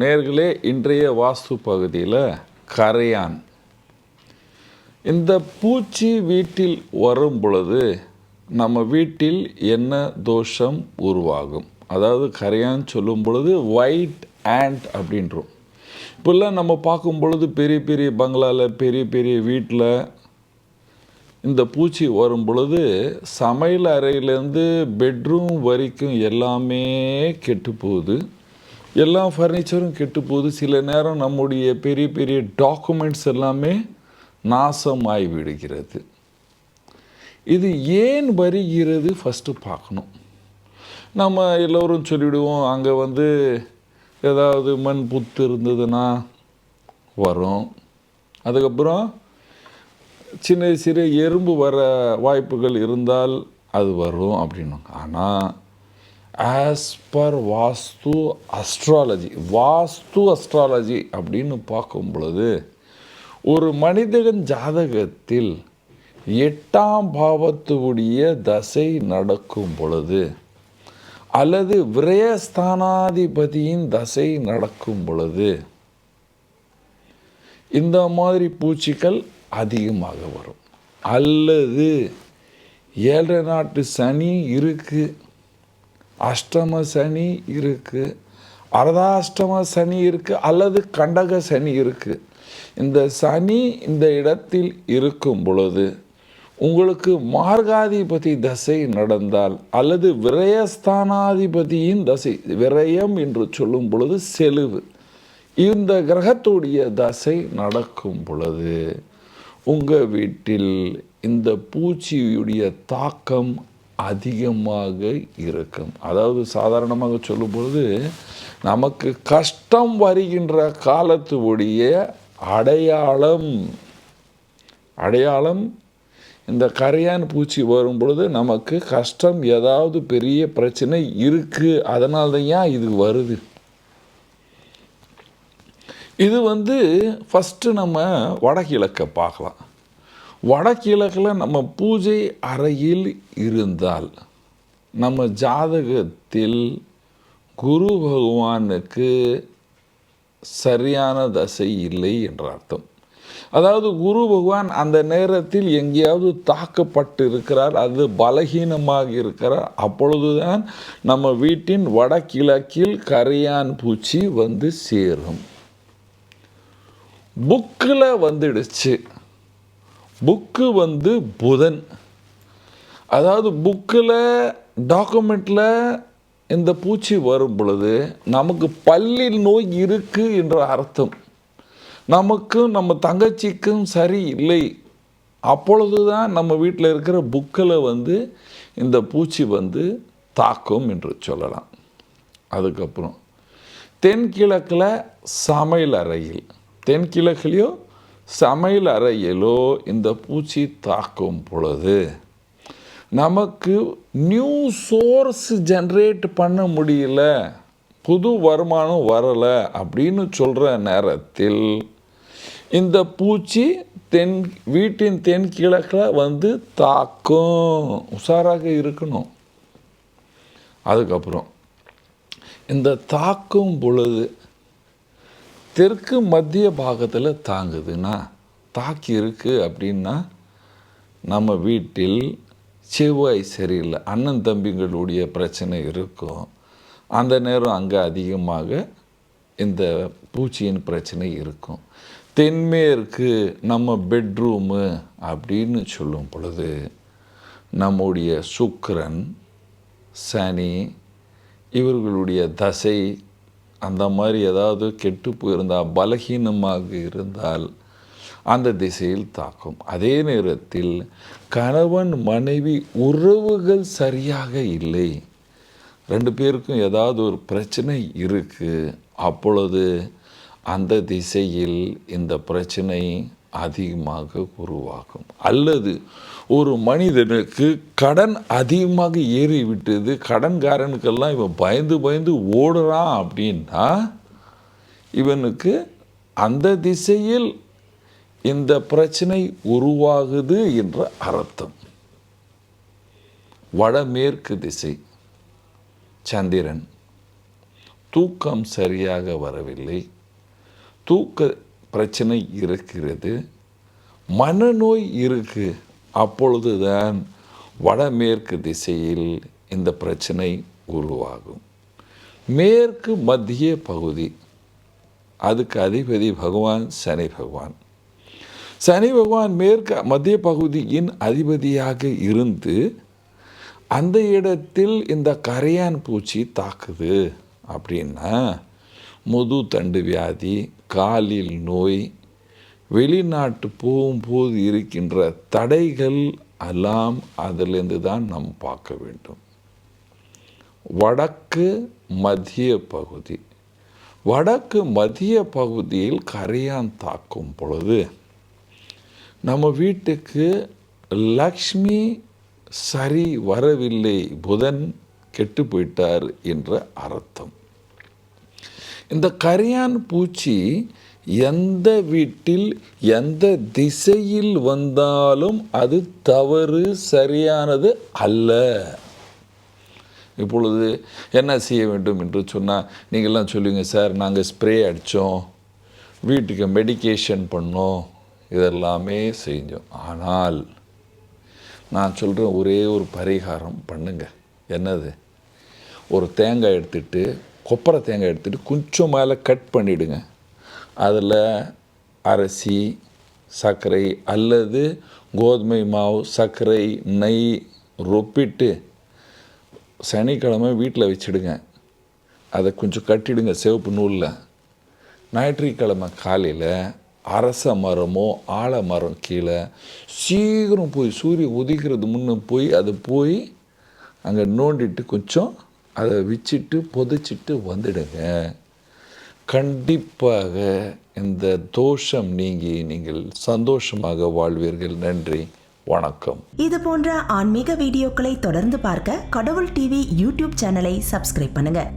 நேர்களே இன்றைய வாஸ்து பகுதியில் கரையான். இந்த பூச்சி வீட்டில் வரும் பொழுது நம்ம வீட்டில் என்ன தோஷம் உருவாகும்? அதாவது கரையான் சொல்லும் பொழுது ஒயிட் ஆண்ட் அப்படின்றோம். இப்போல்லாம் நம்ம பார்க்கும் பொழுது பெரிய பெரிய பங்களாவில் பெரிய பெரிய வீட்டில் இந்த பூச்சி வரும் பொழுது சமையல் அறையிலேருந்து பெட்ரூம் வரைக்கும் எல்லாமே கெட்டு போகுது. எல்லா ஃபர்னிச்சரும் கெட்டு போகுது சில நேரம் நம்முடைய பெரிய பெரிய டாக்குமெண்ட்ஸ் எல்லாமே நாசமாகி விடுகிறது. இது ஏன் வருகிறது? ஃபஸ்ட்டு பார்க்கணும். நம்ம எல்லோரும் சொல்லிவிடுவோம் அங்கே வந்து ஏதாவது மண் புத்து இருந்ததுன்னா வரும். அதுக்கப்புறம் சின்ன சிறு எறும்பு வர வாய்ப்புகள் இருந்தால் அது வரும் அப்படின்னுவாங்க. ஆனால் as per vastu astrology vastu astrology அப்படின்னு பார்க்கும் பொழுது ஒரு மனிதன் ஜாதகத்தில் எட்டாம் பாவத்துடைய தசை நடக்கும் பொழுது அல்லது விரயஸ்தானாதிபதியின் தசை நடக்கும் பொழுது இந்த மாதிரி பூச்சிகள் அதிகமாக வரும். அல்லது ஏழரை நாட்டு சனி இருக்குது அஷ்டம சனி இருக்குது அர்தாஷ்டம சனி இருக்குது அல்லது கண்டக சனி இருக்குது இந்த சனி இந்த இடத்தில் இருக்கும் பொழுது உங்களுக்கு மார்காதிபதி தசை நடந்தால் அல்லது விரயஸ்தானாதிபதியின் தசை விரயம் என்று சொல்லும் பொழுது செலுவு. இந்த கிரகத்துடைய தசை நடக்கும் பொழுது உங்கள் வீட்டில் இந்த பூச்சியுடைய தாக்கம் அதிகமாக இருக்கும். அதாவது சாதாரணமாக சொல்லும் பொழுது நமக்கு கஷ்டம் வருகின்ற காலத்துடைய அடையாளம் அடையாளம் இந்த கரையான் பூச்சி வரும் பொழுது நமக்கு கஷ்டம் ஏதாவது பெரிய பிரச்சனை இருக்குது அதனால தான் ஏன் இது வருது. இது வந்து ஃபஸ்ட்டு நம்ம வடகிழக்க பார்க்கலாம். வடகிழக்கில் நம்ம பூஜை அறையில் இருந்தால் நம்ம ஜாதகத்தில் குரு பகவானுக்கு சரியான தசை இல்லை என்ற அர்த்தம். அதாவது குரு பகவான் அந்த நேரத்தில் எங்கேயாவது தாக்கப்பட்டு இருக்கிறார் அது பலகீனமாக இருக்கிறார் அப்பொழுதுதான் நம்ம வீட்டின் வடகிழக்கில் கரையான் பூச்சி வந்து சேரும். புக்கில் வந்துடுச்சு. புக்கு வந்து புதன். அதாவது புக்கில் டாக்குமெண்ட்டில் இந்த பூச்சி வரும் பொழுது நமக்கு பல்லில் நோய் இருக்குது என்ற அர்த்தம். நமக்கும் நம்ம தங்கச்சிக்கும் சரி இல்லை அப்பொழுது தான் நம்ம வீட்டில் இருக்கிற புக்கில் வந்து இந்த பூச்சி வந்து தாக்கும் என்று சொல்லலாம். அதுக்கப்புறம் தென்கிழக்கில் சமையல் அறையில் தென்கிழக்குலேயோ சமையல் அறையிலோ இந்த பூச்சி தாக்கும் பொழுது நமக்கு நியூ சோர்ஸ் ஜென்ரேட் பண்ண முடியல புது வருமானம் வரலை அப்படின்னு சொல்கிற நேரத்தில் இந்த பூச்சி தென் வீட்டின் தென்கிழக்கில் வந்து தாக்கும் உஷாராக இருக்கணும். அதுக்கப்புறம் இந்த தாக்கும் பொழுது தெற்கு மத்திய பாகத்தில் தாங்குதுன்னா தாக்கி இருக்கு அப்படின்னா நம்ம வீட்டில் செவ்வாய் சரியில்லை அண்ணன் தம்பிங்களுடைய பிரச்சனை இருக்கும். அந்த நேரம் அங்கே அதிகமாக இந்த பூச்சியின் பிரச்சனை இருக்கும். தென்மேற்கு நம்ம பெட்ரூமு அப்படின்னு சொல்லும் பொழுது நம்முடைய சுக்கரன் சனி இவர்களுடைய தசை அந்த மாதிரி ஏதாவது கெட்டு போயிருந்தால் பலகீனமாக இருந்தால் அந்த திசையில் தாக்கும். அதே நேரத்தில் கணவன் மனைவி உறவுகள் சரியாக இல்லை. ரெண்டு பேருக்கும் ஏதாவது ஒரு பிரச்சனை இருக்குது அப்பொழுது அந்த திசையில் இந்த பிரச்சனை அதிகமாக உருவாகும். அல்லது ஒரு மனிதனுக்கு கடன் அதிகமாக ஏறி விட்டது கடன்காரனுக்கெல்லாம் இவன் பயந்து பயந்து ஓடுறான் அப்படின்னா இவனுக்கு அந்த திசையில் இந்த பிரச்சனை உருவாகுது என்ற அர்த்தம். வடமேற்கு திசை சந்திரன். தூக்கம் சரியாக வரவில்லை. தூக்க பிரச்சனை இருக்கிறது. மனநோய் இருக்கு. அப்பொழுதுதான் வடமேற்கு திசையில் இந்த பிரச்சனை உருவாகும். மேற்கு மத்திய பகுதி அதுக்கு அதிபதி பகவான் சனி பகவான். சனி பகவான் மேற்கு மத்திய பகுதியின் அதிபதியாக இருந்து அந்த இடத்தில் இந்த கரையான் பூச்சி தாக்குது அப்படின்னா முது தண்டு வியாதி காலில் நோய் வெளிநாட்டு போகும்போது இருக்கின்ற தடைகள் எல்லாம் அதிலிருந்து தான் நாம் பார்க்க வேண்டும். வடக்கு மத்திய பகுதி. வடக்கு மத்திய பகுதியில் கரையான் தாக்கும் பொழுது நம்ம வீட்டுக்கு லக்ஷ்மி சரி வரவில்லை புதன் கெட்டு போயிட்டார் என்ற அர்த்தம். இந்த கரையான் பூச்சி எந்த வீட்டில் எந்த திசையில் வந்தாலும் அது தவறு சரியானது அல்ல. இப்பொழுது என்ன செய்ய வேண்டும் என்று சொன்னால் நீங்கள்லாம் சொல்லுவீங்க சார் நாங்கள் ஸ்ப்ரே அடித்தோம் வீட்டுக்கு மெடிக்கேஷன் பண்ணோம். இதெல்லாமே செஞ்சோம். ஆனால் நான் சொல்கிறேன் ஒரே ஒரு பரிகாரம் பண்ணுங்க. என்னது? ஒரு தேங்காய் எடுத்துட்டு கொப்பரை தேங்காய் எடுத்துகிட்டு கொஞ்சம் மேலே கட் பண்ணிவிடுங்க அதில் அரிசி சர்க்கரை அல்லது கோதுமை மாவு சர்க்கரை நெய் ரொப்பிட்டு சனிக்கிழமை வீட்டில் வச்சிடுங்க. அதை கொஞ்சம் கட்டிடுங்க சிவப்பு நூலில். ஞாயிற்றுக்கிழமை காலையில் அரச மரமோ ஆலமரம் கீழே சீக்கிரம் போய் சூரியன் உதிக்கிறது முன்னே போய் அதை போய் அங்கே நோண்டிட்டு கொஞ்சம் அதை வச்சுட்டு புதைச்சிட்டு வந்துடுங்க. கண்டிப்பாக இந்த தோஷம் நீங்கி நீங்கள் சந்தோஷமாக வாழ்வீர்கள். நன்றி. வணக்கம். இது போன்ற ஆன்மீக வீடியோக்களை தொடர்ந்து பார்க்க கடவுள் டிவி யூடியூப் சேனலை சப்ஸ்கிரைப் பண்ணுங்க.